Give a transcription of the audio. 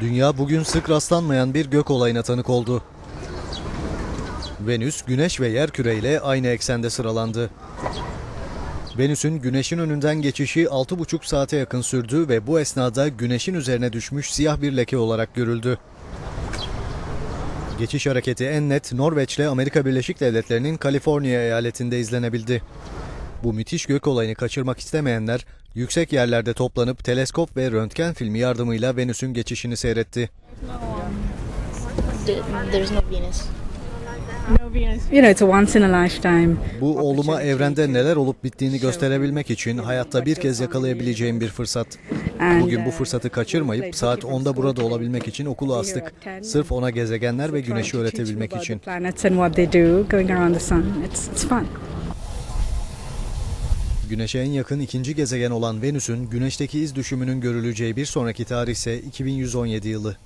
Dünya bugün sık rastlanmayan bir gök olayına tanık oldu. Venüs, Güneş ve Yerküre ile aynı eksende sıralandı. Venüs'ün Güneş'in önünden geçişi 6,5 saate yakın sürdü ve bu esnada Güneş'in üzerine düşmüş siyah bir leke olarak görüldü. Geçiş hareketi en net Norveç'le Amerika Birleşik Devletleri'nin Kaliforniya eyaletinde izlenebildi. Bu müthiş gök olayını kaçırmak istemeyenler yüksek yerlerde toplanıp teleskop ve röntgen filmi yardımıyla Venüs'ün geçişini seyretti. You know, it's a once in a lifetime. Bu oğluma evrende neler olup bittiğini gösterebilmek için hayatta bir kez yakalayabileceğim bir fırsat. Bugün bu uh, fırsatı kaçırmayıp saat 10'da burada olabilmek için okulu astık. Sırf ona gezegenler ve güneşi öğretebilmek için. Güneşe en yakın ikinci gezegen olan Venüs'ün güneşteki iz düşümünün görüleceği bir sonraki tarih ise 2117 yılı.